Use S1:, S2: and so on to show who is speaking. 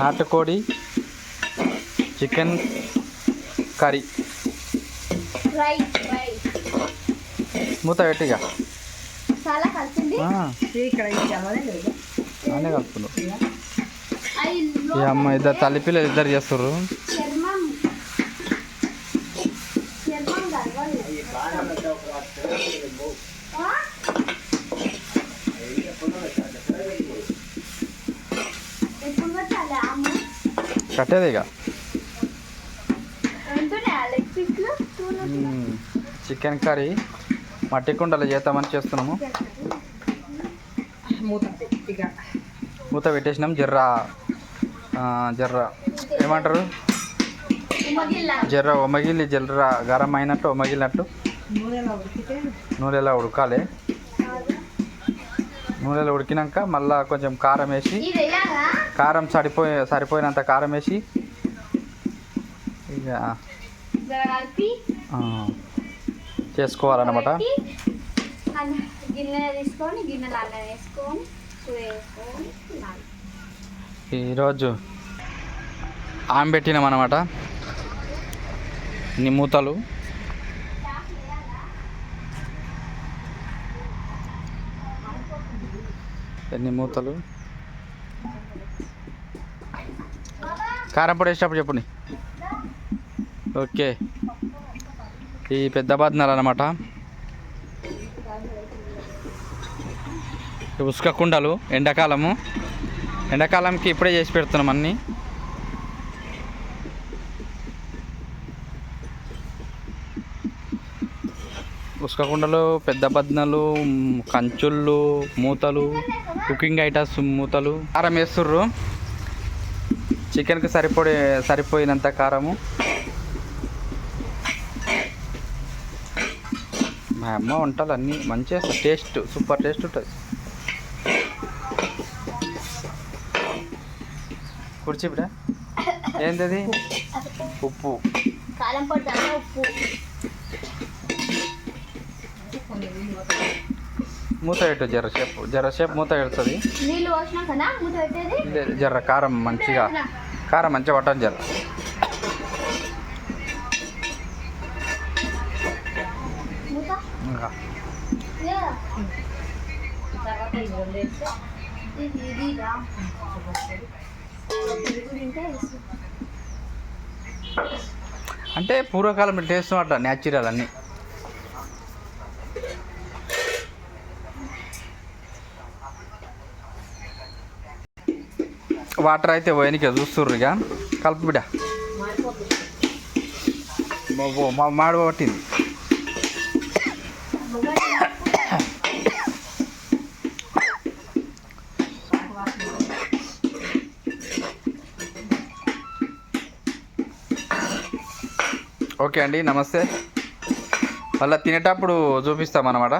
S1: నాటుకోడి chicken curry. మూత పెట్టిగా.
S2: చాలా కలిసింది.
S3: ఇక్కడ ఇది అవ్వదే లేదు.
S1: అనే కలుపుతున్నావు
S2: అది
S1: ఈ అమ్మ ఇద్దరు తల్లి పిల్లలు ఇద్దరు చేస్తారు
S2: చర్మం.
S1: కట్టేది ఇక. చికెన్ కర్రీ మట్టి కుండలు చేద్దామని చేస్తున్నాము.
S3: మూత
S1: పెట్టేసినాం జర్ర. ఆ, జర్ర. ఏమంటారు? జర్ర ఒమగిలి జర్ర. గరం అయినట్టు ఒమగిలినట్టు
S3: నూనెలో ఉడికితే?
S1: నూనెలో ఉడకాలి. నూనెలో ఉడికినాక మళ్ళా కొంచెం కారం వేసి కారం సరిపోయి సరిపోయినంత కారం వేసి ఇక చేసుకోవాలన్నమాట.
S2: పెట్టి అన్న- గిన్నె తీసుకొని గిన్నెలో అన్నం వేసుకొని కూర వేసుకొని తినాలి
S1: ఈరోజు ఆమె పెట్టినాం అనమాట ఇన్ని మూతలు ఎన్ని మూతలు? కారం పొడి వేసేటప్పుడు చెప్పండి ఓకే. ఈ పెద్ద బద్నాలు అనమాట ఉసుక కుండలు ఎండాకాలము. ఎండాకాలంకి ఇప్పుడే చేసి పెడుతున్నాం అన్నీ. ఉసుకకుండలో పెద్ద బద్నలు కంచుళ్ళు మూతలు కుకింగ్ ఐటమ్స్ మూతలు. కారం వేస్తుర్రు. చికెన్కి సరిపడే సరిపోయినంత కారము. మా అమ్మ వంటలు అన్నీ మంచిగా టేస్ట్ సూపర్ టేస్ట్ ఉంటుంది. కుర్చీ బిడ్డ. ఏంటది ఉప్పు.
S2: కాలం ఉప్పు.
S1: మూత పెట్టు జర్రసేపు జర్రసేపు మూత పెడుతుంది.
S2: నీళ్ళు మూత పెట్టేది?
S1: జర్ర కారం మంచిగా కారం మంచిగా పట్టని జర్ర
S2: మూత?
S1: ఇంకా.
S2: ఏ,
S3: తర్వాత ఇది వదిలేస్తే
S2: ఇది ఇది. రా. పెరుగు తింటే వేసు.
S1: అంటే పూర్వకాలం టేస్ట్ అట్లా న్యాచురల్ అన్నీ. వాటర్ అయితే పోయినకి చూస్తుర్రు ఇక. కలుపు బిడ్డ. మా- మాడు పట్టింది. ఓకే అండి నమస్తే. మళ్ళీ తినేటప్పుడు చూపిస్తాం అన్నమాట